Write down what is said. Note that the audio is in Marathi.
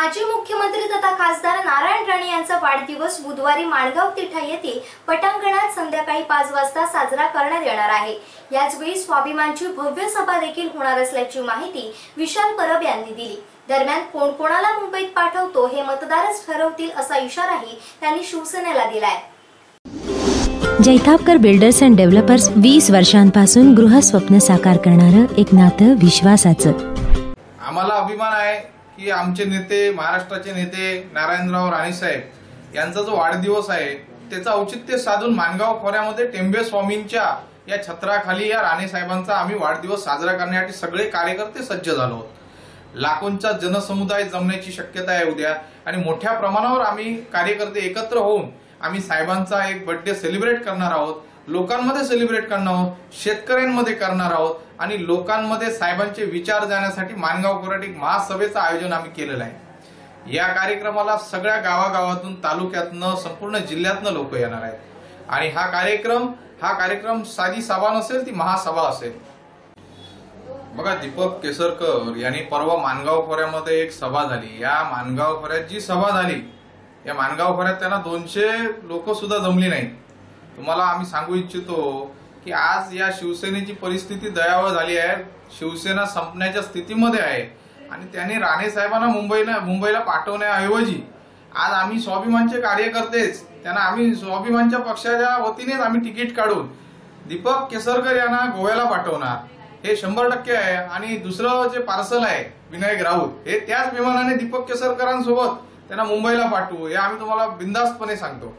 माजी मुख्यमंत्री तथा खासदार नारायण राणे यांचा वाढदिवस बुधवारी माणगाव तिठा येथील पटांगणात संध्याकाळी पाच वाजता साजरा करण्यात येणार आहे. याचवेळी स्वाभिमानची भव्य सभा देखील होणार असल्याची माहिती विशाल परब यांनी दिली. दरम्यान कोण कोणाला मुंबईत पाठवतो हे मतदारच ठरवतील असा इशाराही त्यांनी शिवसेनेला दिलाय. जैतापकर बिल्डर्स अँड डेव्हलपर्स वीस वर्षांपासून गृहस्वप्न साकार करणारं एक नातं विश्वासाचं. आम्हाला अभिमान आहे. की आमचे नेते महाराष्ट्राचे नेते नारायणराव राणे साहेब यांचा जो वाढदिवस आहे त्याचं औचित्य साधून मानगाव खोऱ्यामध्ये टेंबे स्वामींच्या या छत्राखाली या राणे साहेबांचा आम्ही वाढदिवस साजरा करण्यासाठी सगळे कार्यकर्ते सज्ज झालो आहोत. लाखोंचा जनसमुदाय जमण्याची शक्यता आहे उद्या आणि मोठ्या प्रमाणावर आम्ही कार्यकर्ते एकत्र होऊन आम्ही साहेबांचा एक बर्थडे सेलिब्रेट करणार आहोत. लोकांमध्ये सेलिब्रेट करणार आहोत शेतकऱ्यांमध्ये करणार आहोत आणि लोकांमध्ये साहेबांचे विचार जाण्यासाठी मानगाव कोराट एक महासभेचं आयोजन आम्ही केलेलं आहे. या कार्यक्रमाला सगळ्या गावागावातून तालुक्यातनं संपूर्ण जिल्ह्यातनं लोक येणार आहेत. आणि हा कार्यक्रम हा कार्यक्रम साधी सभा नसेल ती महासभा असेल. बघा दीपक केसरकर यांनी परवा मानगाव खोऱ्यामध्ये एक सभा झाली. या मानगाव खोऱ्यात जी सभा झाली या मानगाव खोऱ्यात त्यांना दोनशे लोक सुद्धा जमली नाहीत. तुम्हाला आम्ही सांगू इच्छितो की आज या शिवसेनेची परिस्थिती दयावळ झाली आहे. शिवसेना संपण्याच्या स्थितीमध्ये आहे. आणि त्यांनी राणे साहेबांना मुंबईला मुंबईला पाठवण्याऐवजी आज आम्ही स्वाभिमानचे कार्यकर्तेच त्यांना आम्ही स्वाभिमानच्या पक्षाच्या वतीनेच आम्ही तिकीट काढून दीपक केसरकर यांना गोव्याला पाठवणार. हे शंभर टक्के आहे. आणि दुसरं जे पार्सल आहे विनायक राऊत हे त्याच विमानाने दीपक केसरकरांसोबत त्यांना मुंबईला पाठवू. हे आम्ही तुम्हाला बिंदास्तपणे सांगतो.